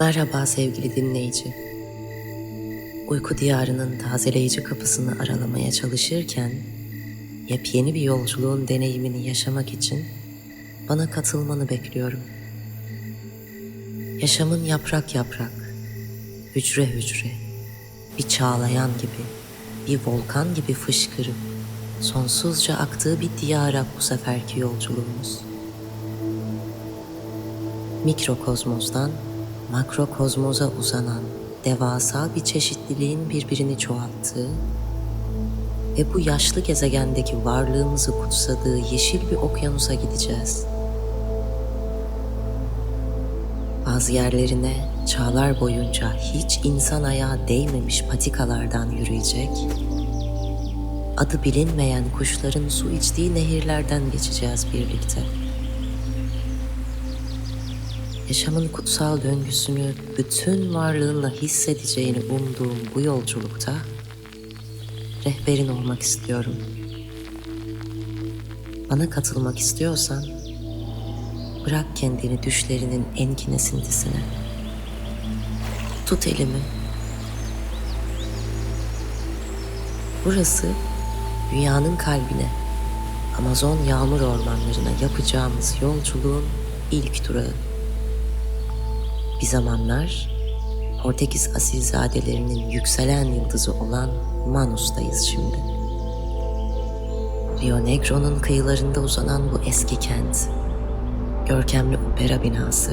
Merhaba sevgili dinleyici. Uyku diyarının tazeleyici kapısını aralamaya çalışırken yepyeni bir yolculuğun deneyimini yaşamak için bana katılmanı bekliyorum. Yaşamın yaprak yaprak, hücre hücre, bir çağlayan gibi, bir volkan gibi fışkırıp sonsuzca aktığı bir diyara bu seferki yolculuğumuz. Mikrokozmozdan makrokozmoza uzanan devasa bir çeşitliliğin birbirini çoğalttığı ve bu yaşlı gezegendeki varlığımızı kutsadığı yeşil bir okyanusa gideceğiz. Bazı yerlerine çağlar boyunca hiç insan ayağı değmemiş patikalardan yürüyecek, adı bilinmeyen kuşların su içtiği nehirlerden geçeceğiz birlikte. Yaşamın kutsal döngüsünü bütün varlığınla hissedeceğini umduğum bu yolculukta rehberin olmak istiyorum. Bana katılmak istiyorsan bırak kendini düşlerinin enkinesintisine. Tut elimi. Burası dünyanın kalbine, Amazon yağmur ormanlarına yapacağımız yolculuğun ilk durağı. Bir zamanlar Portekiz asilzadelerinin yükselen yıldızı olan Manus'tayız şimdi. Rio Negro'nun kıyılarında uzanan bu eski kent, görkemli opera binası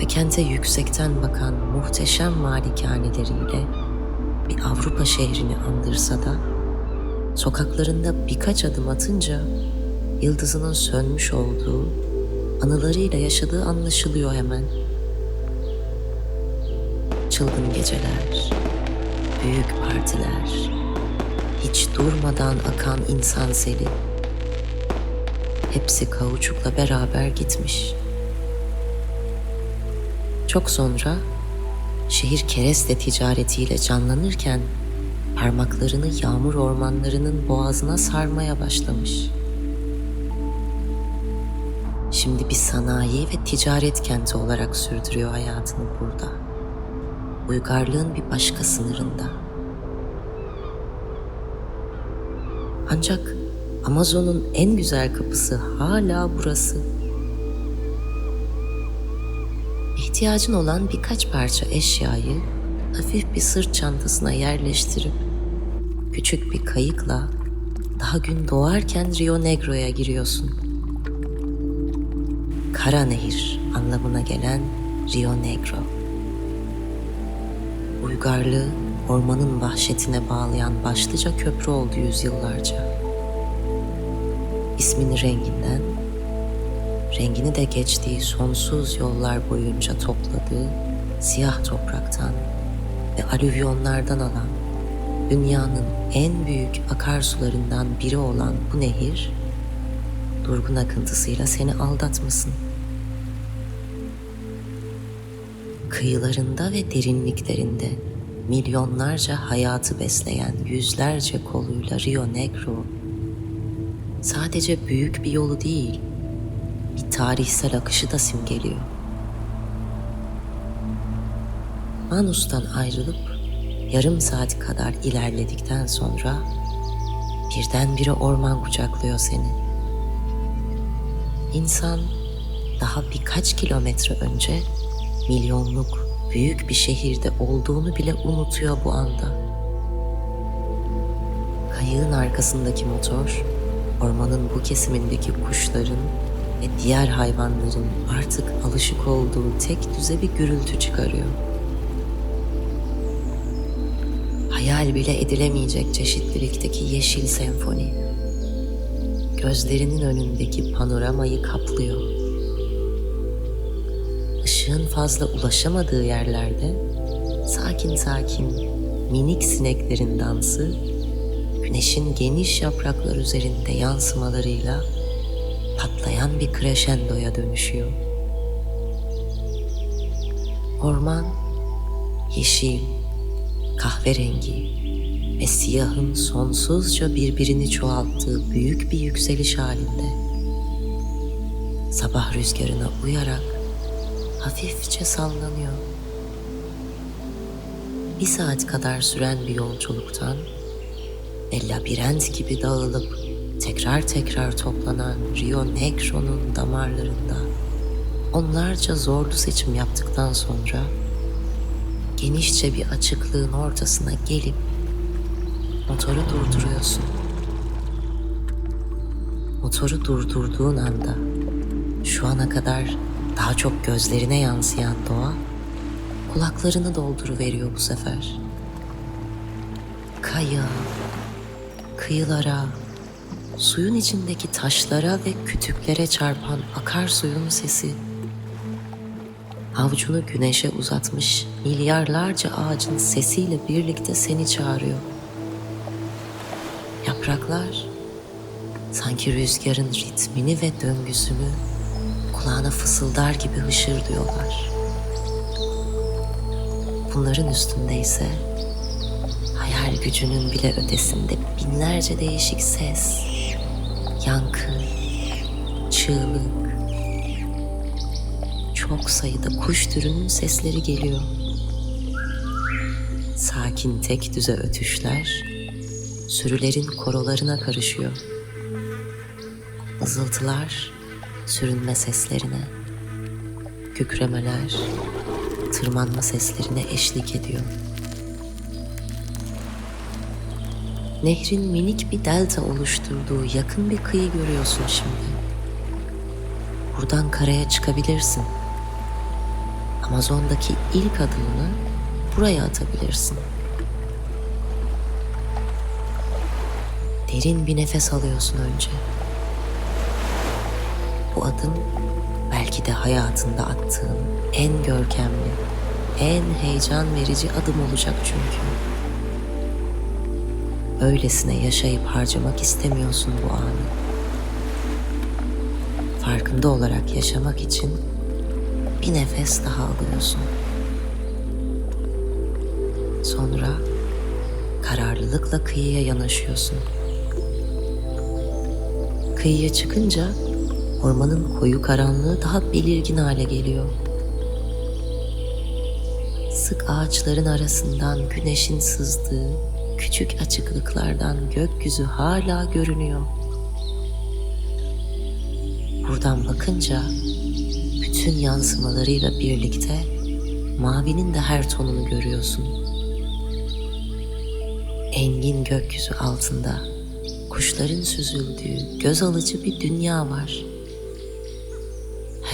ve kente yüksekten bakan muhteşem malikaneleriyle bir Avrupa şehrini andırsa da sokaklarında birkaç adım atınca yıldızının sönmüş olduğu, anılarıyla yaşadığı anlaşılıyor hemen. Çılgın geceler, büyük partiler, hiç durmadan akan insan seli. Hepsi kauçukla beraber gitmiş. Çok sonra şehir kereste ticaretiyle canlanırken parmaklarını yağmur ormanlarının boğazına sarmaya başlamış. Şimdi bir sanayi ve ticaret kenti olarak sürdürüyor hayatını burada. Uygarlığın bir başka sınırında. Ancak Amazon'un en güzel kapısı hala burası. İhtiyacın olan birkaç parça eşyayı hafif bir sırt çantasına yerleştirip küçük bir kayıkla daha gün doğarken Rio Negro'ya giriyorsun. Kara Nehir anlamına gelen Rio Negro. Uygarlığı ormanın vahşetine bağlayan başlıca köprü oldu yüzyıllarca. İsmini renginden, rengini de geçtiği sonsuz yollar boyunca topladığı siyah topraktan ve alüvyonlardan alan dünyanın en büyük akarsularından biri olan bu nehir durgun akıntısıyla seni aldatmasın. Kıyılarında ve derinliklerinde milyonlarca hayatı besleyen yüzlerce koluyla Rio Negro sadece büyük bir yolu değil, bir tarihsel akışı da simgeliyor. Manus'tan ayrılıp yarım saat kadar ilerledikten sonra birdenbire orman kucaklıyor seni. İnsan daha birkaç kilometre önce milyonluk büyük bir şehirde olduğunu bile unutuyor bu anda. Kayığın arkasındaki motor, ormanın bu kesimindeki kuşların ve diğer hayvanların artık alışık olduğu tek düze bir gürültü çıkarıyor. Hayal bile edilemeyecek çeşitlilikteki yeşil senfoni. Gözlerinin önündeki panoramayı kaplıyor. Işığın fazla ulaşamadığı yerlerde sakin sakin minik sineklerin dansı güneşin geniş yapraklar üzerinde yansımalarıyla patlayan bir crescendoya dönüşüyor. Orman yeşil, kahverengi ve siyahın sonsuzca birbirini çoğalttığı büyük bir yükseliş halinde. Sabah rüzgarına uyarak hafifçe sallanıyor. Bir saat kadar süren bir yolculuktan ve labirent gibi dağılıp tekrar tekrar toplanan Rio Negro'nun damarlarında onlarca zorlu seçim yaptıktan sonra genişçe bir açıklığın ortasına gelip motoru durduruyorsun. Motoru durdurduğun anda şu ana kadar daha çok gözlerine yansıyan doğa kulaklarını dolduruveriyor bu sefer. Kaya, kıyılara, suyun içindeki taşlara ve kütüklere çarpan akarsuyun sesi, avucunu güneşe uzatmış milyarlarca ağacın sesiyle birlikte seni çağırıyor. Yapraklar sanki rüzgarın ritmini ve döngüsünü kulağına fısıldar gibi hışırdıyorlar. Bunların üstünde ise hayal gücünün bile ötesinde binlerce değişik ses, yankı, çığlık, çok sayıda kuş türünün sesleri geliyor. Sakin tek düze ötüşler sürülerin korolarına karışıyor. Izıltılar sürünme seslerine, kükremeler tırmanma seslerine eşlik ediyor. Nehrin minik bir delta oluşturduğu yakın bir kıyı görüyorsun şimdi. Buradan karaya çıkabilirsin. Amazon'daki ilk adımını buraya atabilirsin. Derin bir nefes alıyorsun önce. Bu adım belki de hayatında attığın en görkemli, en heyecan verici adım olacak çünkü. Öylesine yaşayıp harcamak istemiyorsun bu anı. Farkında olarak yaşamak için bir nefes daha alıyorsun. Sonra kararlılıkla kıyıya yanaşıyorsun. Kıyıya çıkınca ormanın koyu karanlığı daha belirgin hale geliyor. Sık ağaçların arasından güneşin sızdığı küçük açıklıklardan gökyüzü hala görünüyor. Buradan bakınca bütün yansımalarıyla birlikte mavinin de her tonunu görüyorsun. Engin gökyüzü altında kuşların süzüldüğü göz alıcı bir dünya var.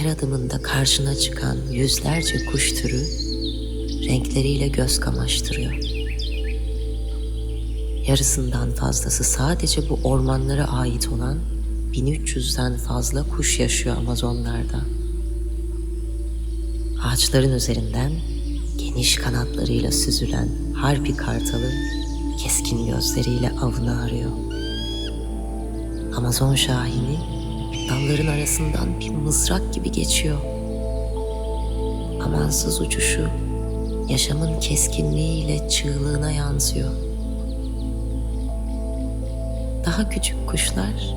Her adımında karşına çıkan yüzlerce kuş türü renkleriyle göz kamaştırıyor. Yarısından fazlası sadece bu ormanlara ait olan 1300'den fazla kuş yaşıyor Amazonlarda. Ağaçların üzerinden geniş kanatlarıyla süzülen harpi kartalı keskin gözleriyle avını arıyor. Amazon şahini dalların arasından bir mızrak gibi geçiyor. Amansız uçuşu yaşamın keskinliğiyle çığlığına yansıyor. Daha küçük kuşlar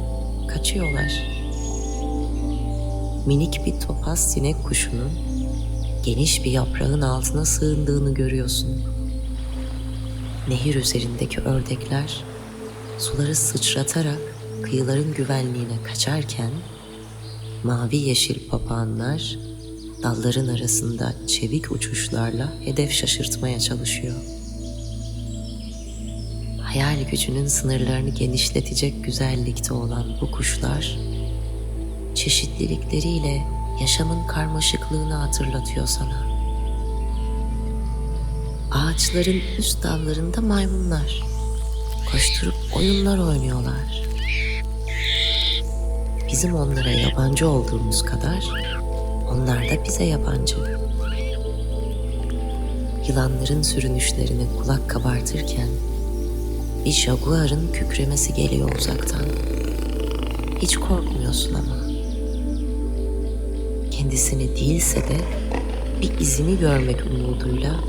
kaçıyorlar. Minik bir topaz sinek kuşunun geniş bir yaprağın altına sığındığını görüyorsun. Nehir üzerindeki ördekler suları sıçratarak kıyıların güvenliğine kaçarken mavi yeşil papağanlar dalların arasında çevik uçuşlarla hedef şaşırtmaya çalışıyor. Hayal gücünün sınırlarını genişletecek güzellikte olan bu kuşlar çeşitlilikleriyle yaşamın karmaşıklığını hatırlatıyor sana. Ağaçların üst dallarında maymunlar koşturup oyunlar oynuyorlar. Bizim onlara yabancı olduğumuz kadar onlar da bize yabancı. Yılanların sürünüşlerine kulak kabartırken bir jaguarın kükremesi geliyor uzaktan. Hiç korkmuyorsun ama. Kendisini değilse de bir izini görmek umuduyla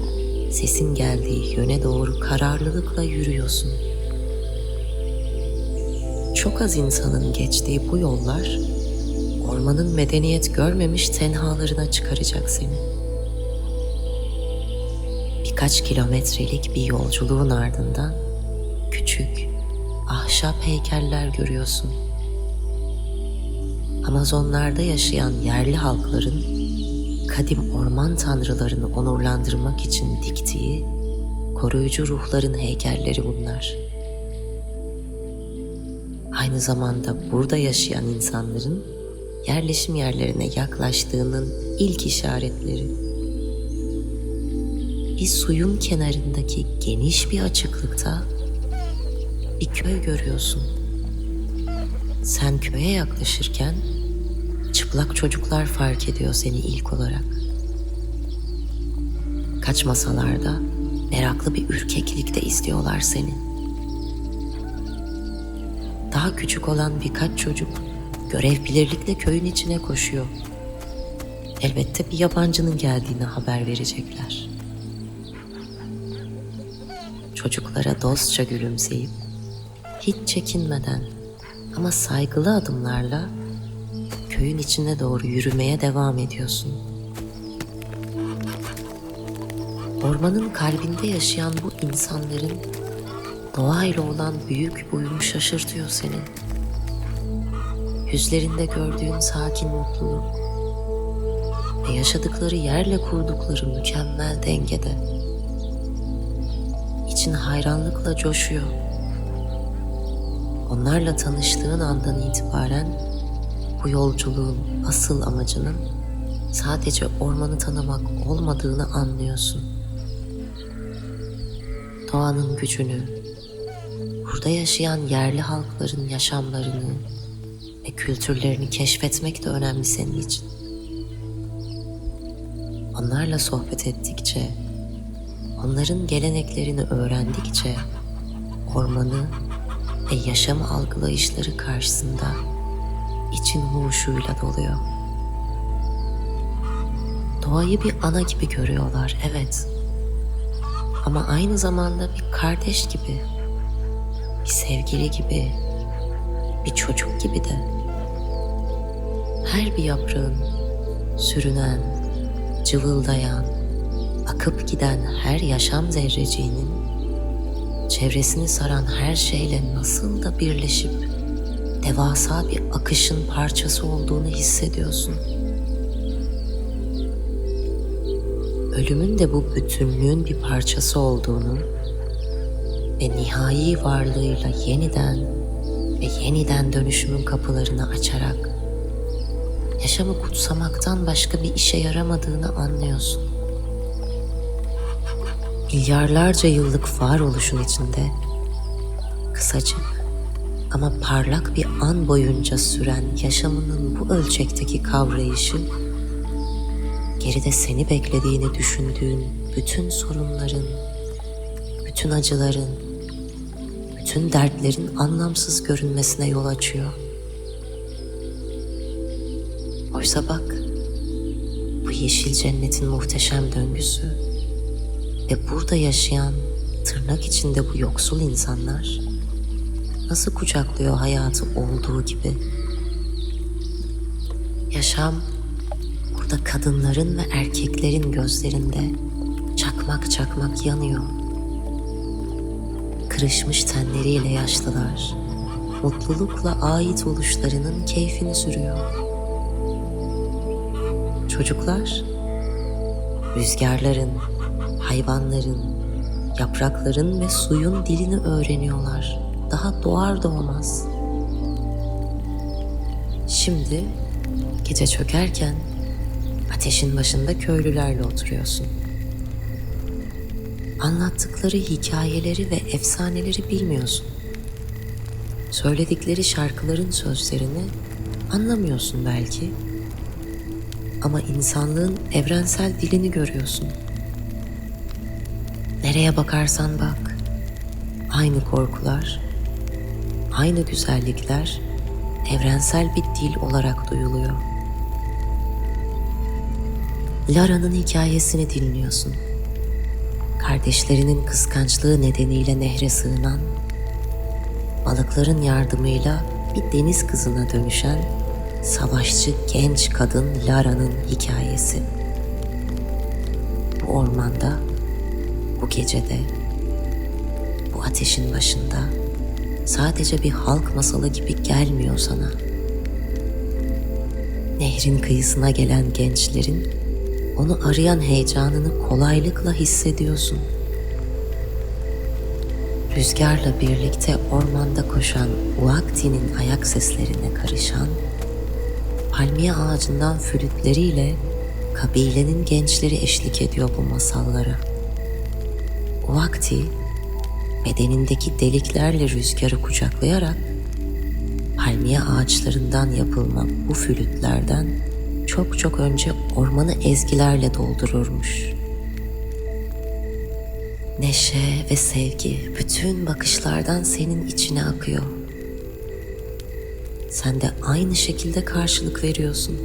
sesin geldiği yöne doğru kararlılıkla yürüyorsun. Çok az insanın geçtiği bu yollar ormanın medeniyet görmemiş tenhalarına çıkaracak seni. Birkaç kilometrelik bir yolculuğun ardından küçük, ahşap heykeller görüyorsun. Amazonlarda yaşayan yerli halkların kadim orman tanrılarını onurlandırmak için diktiği koruyucu ruhların heykelleri bunlar. Aynı zamanda burada yaşayan insanların yerleşim yerlerine yaklaştığının ilk işaretleri. Bir suyun kenarındaki geniş bir açıklıkta bir köy görüyorsun. Sen köye yaklaşırken çıplak çocuklar fark ediyor seni ilk olarak. Kaçmasalar da meraklı bir ürkeklikte izliyorlar seni. Daha küçük olan birkaç çocuk görev bilirlikle köyün içine koşuyor. Elbette bir yabancının geldiğini haber verecekler. Çocuklara dostça gülümseyip hiç çekinmeden ama saygılı adımlarla köyün içine doğru yürümeye devam ediyorsun. Ormanın kalbinde yaşayan bu insanların doğayla olan büyük uyumu şaşırtıyor seni. Yüzlerinde gördüğün sakin mutluluk ve yaşadıkları yerle kurdukları mükemmel dengede. İçin hayranlıkla coşuyor. Onlarla tanıştığın andan itibaren bu yolculuğun asıl amacının sadece ormanı tanımak olmadığını anlıyorsun. Doğanın gücünü, burada yaşayan yerli halkların yaşamlarını ve kültürlerini keşfetmek de önemli senin için. Onlarla sohbet ettikçe, onların geleneklerini öğrendikçe ormanı ve yaşam algılayışları karşısında için huşuyla doluyor. Doğayı bir ana gibi görüyorlar, evet. Ama aynı zamanda bir kardeş gibi, bir sevgili gibi, bir çocuk gibi de. Her bir yaprağın sürünen, cıvıldayan, akıp giden her yaşam zerreciğinin çevresini saran her şeyle nasıl da birleşip devasa bir akışın parçası olduğunu hissediyorsun. Ölümün de bu bütünlüğün bir parçası olduğunu ve nihai varlığıyla yeniden ve yeniden dönüşümün kapılarını açarak yaşamı kutsamaktan başka bir işe yaramadığını anlıyorsun. Milyarlarca yıllık varoluşun içinde kısacık ama parlak bir an boyunca süren yaşamının bu ölçekteki kavrayışı geride seni beklediğini düşündüğün bütün sorunların, bütün acıların, bütün dertlerin anlamsız görünmesine yol açıyor. Oysa bak, bu yeşil cennetin muhteşem döngüsü ve burada yaşayan tırnak içinde bu yoksul insanlar nasıl kucaklıyor hayatı olduğu gibi. Yaşam burada kadınların ve erkeklerin gözlerinde çakmak çakmak yanıyor. Kırışmış tenleriyle yaşlılar, mutlulukla ait oluşlarının keyfini sürüyor. Çocuklar, rüzgarların, hayvanların, yaprakların ve suyun dilini öğreniyorlar. Daha doğar doğmaz. Şimdi gece çökerken ateşin başında köylülerle oturuyorsun. Anlattıkları hikayeleri ve efsaneleri bilmiyorsun. Söyledikleri şarkıların sözlerini anlamıyorsun belki. Ama insanlığın evrensel dilini görüyorsun. Nereye bakarsan bak, aynı korkular, aynı güzellikler evrensel bir dil olarak duyuluyor. Lara'nın hikayesini dinliyorsun. Kardeşlerinin kıskançlığı nedeniyle nehre sığınan, balıkların yardımıyla bir deniz kızına dönüşen savaşçı genç kadın Lara'nın hikayesi. Bu ormanda, bu gecede, bu ateşin başında sadece bir halk masalı gibi gelmiyor sana. Nehrin kıyısına gelen gençlerin onu arayan heyecanını kolaylıkla hissediyorsun. Rüzgarla birlikte ormanda koşan Uakti'nin ayak seslerine karışan, palmiye ağacından flütleriyle kabilenin gençleri eşlik ediyor bu masallara. Uakti, bedenindeki deliklerle rüzgarı kucaklayarak palmiye ağaçlarından yapılma bu flütlerden çok çok önce ormanı ezgilerle doldururmuş. Neşe ve sevgi bütün bakışlardan senin içine akıyor. Sen de aynı şekilde karşılık veriyorsun.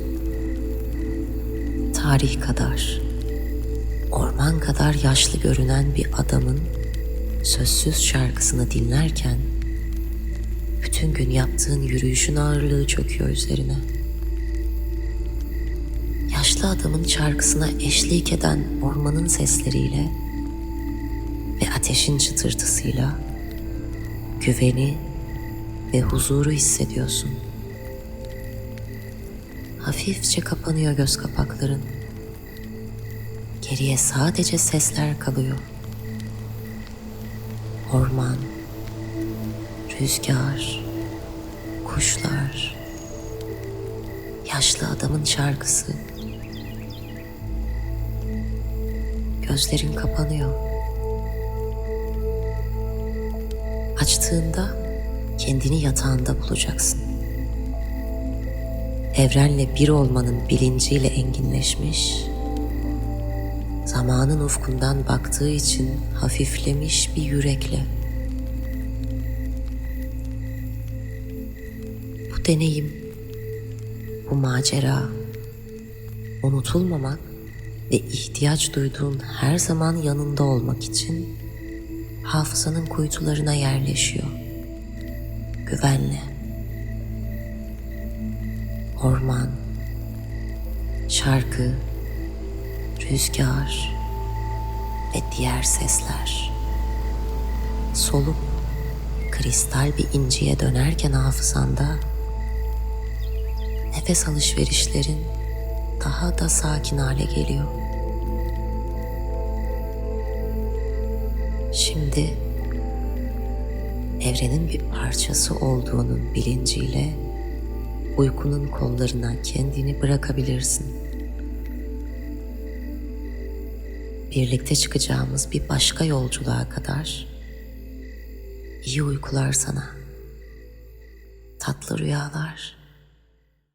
Tarih kadar, orman kadar yaşlı görünen bir adamın sözsüz şarkısını dinlerken bütün gün yaptığın yürüyüşün ağırlığı çöküyor üzerine. Yaşlı adamın şarkısına eşlik eden ormanın sesleriyle ve ateşin çıtırtısıyla güveni ve huzuru hissediyorsun. Hafifçe kapanıyor göz kapakların. Geriye sadece sesler kalıyor. Orman, rüzgar, kuşlar, yaşlı adamın şarkısı. Gözlerin kapanıyor. Açtığında kendini yatağında bulacaksın. Evrenle bir olmanın bilinciyle enginleşmiş, zamanın ufkundan baktığı için hafiflemiş bir yürekle. Bu deneyim, bu macera, unutulmamak ve ihtiyaç duyduğun her zaman yanında olmak için hafızanın kuytularına yerleşiyor. Güvenle. Orman, şarkı, rüzgar ve diğer sesler. Soluk kristal bir inciye dönerken hafızanda nefes alışverişlerin daha da sakin hale geliyor. Şimdi evrenin bir parçası olduğunun bilinciyle uykunun kollarına kendini bırakabilirsin. Birlikte çıkacağımız bir başka yolculuğa kadar iyi uykular sana. Tatlı rüyalar.